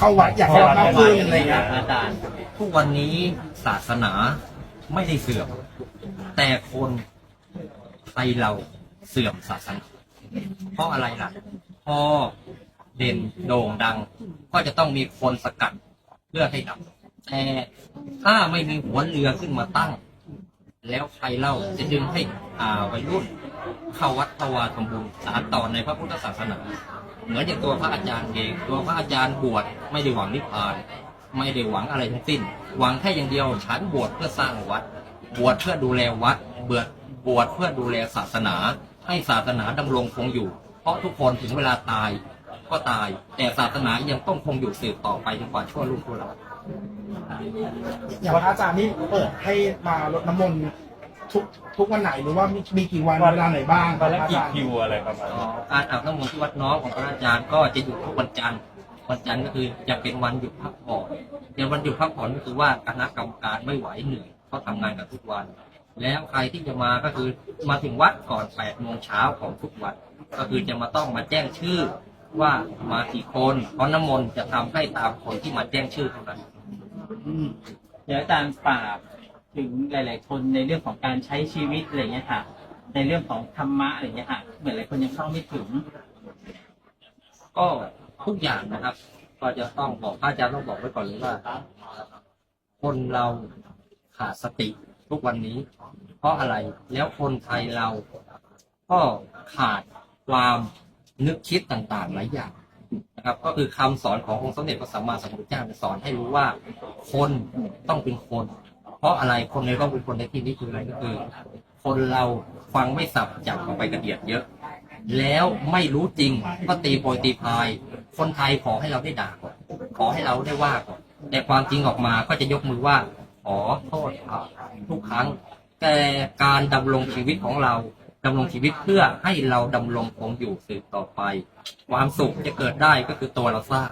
เข้าวัดอยากเข้าวัดมากขึ้นอะไรเงี้ยอาจารย์ทุกวันนี้ศาสนาไม่ได้เสื่อม แต่คนไทยเราเสื่อมศาสนา เพราะอะไรล่ะพอเด่นโด่งดัง ก็จะต้องมีคนสกัดเพื่อให้ดับแต่ถ้าไม่มีหัวเรือขึ้นมาตั้ง แล้วใครเล่าจะดึงให้อ่าวัยรุ่น เข้าวัดภาวาทำบุญสารต่อในพระพุทธศาสนาเหมือนอย่างตัวพระอาจารย์เอง ตัวพระอาจารย์บวชไม่ได้หวังนิพพาน ไม่ได้หวังอะไรทั้งสิ้น หวังแค่อย่างเดียวฉันบวชเพื่อสร้างวัด บวชเพื่อดูแลวัดเบื่อบวชเพื่อดูแลศาสนา ให้ศาสนาดำรงคงอยู่ เพราะทุกคนถึงเวลาตายก็ตาย แต่ศาสนายังต้องคงอยู่สืบต่อไปจนกว่าชั่วลูกชั่วหลานอย่างพระอาจารย์นี่เปิดให้มารดน้ำมนต์ ทุกทุกวันไหนหรือว่ามีมีกี่วันเวลาไหนบ้างวันละพระอากี่จารย์คิวอะไรประมาณอ๋อนี้การอาบน้ำมนต์ที่วัดน้องของพระอาจารย์ก็จะหยุดทุกวันจันทร์วันจันทร์ก็คือจะเป็นวันหยุดพักผ่อนในวันหยุดพักผ่อนก็คือว่าคณะกรรมการไม่ไหวเหนื่อยเขาทำงานกันทุกวัน แล้วใครที่จะมาก็คือมาถึงวัดก่อน8โมงเช้าของทุกวันก็คือจะมาต้องมาแจ้งชื่อว่ามากี่คนเพราะน้ำมนต์จะทำให้ตามคนที่มาแจ้งชื่อเท่านั้น อืมเดี๋ยวอาจารย์ฝาก ถึงหลาย ๆ คนในเรื่องของการใช้ชีวิตอะไรเงี้ยค่ะ ในเรื่องของธรรมะอะไรเงี้ยค่ะ เหมือนหลายคนยังเข้าไม่ถึง ก็ทุกอย่างนะครับ ก็จะต้องบอกพระอาจารย์ต้องบอกไว้ก่อนเลยว่า คนเราขาดสติทุกวันนี้ เพราะอะไรแล้วคนไทยเราก็ขาดความนึกคิดต่างๆหลายอย่างนะครับ ก็คือคำสอนขององค์สมเด็จพระสัมมาสัมพุทธเจ้าสอนให้รู้ว่า คนต้องเป็นคน เพราะอะไรคนในต้องเป็นคนในที่นี้คืออะไรก็คือ คนเราฟังไม่สับจับออกไปกระเดียดเยอะ แล้วไม่รู้จริงก็ตีโพยตีพาย คนไทยขอให้เราได้ด่าก่อนขอให้เราได้ว่าก่อนแต่ความจริงออกมาก็จะยกมือว่าขอโทษครับทุกครั้ง แต่การดำรงชีวิตของเราดำรงชีวิตเพื่อให้เราดำรงคงอยู่สืบต่อไป ความสุขจะเกิดได้ก็คือตัวเราสร้าง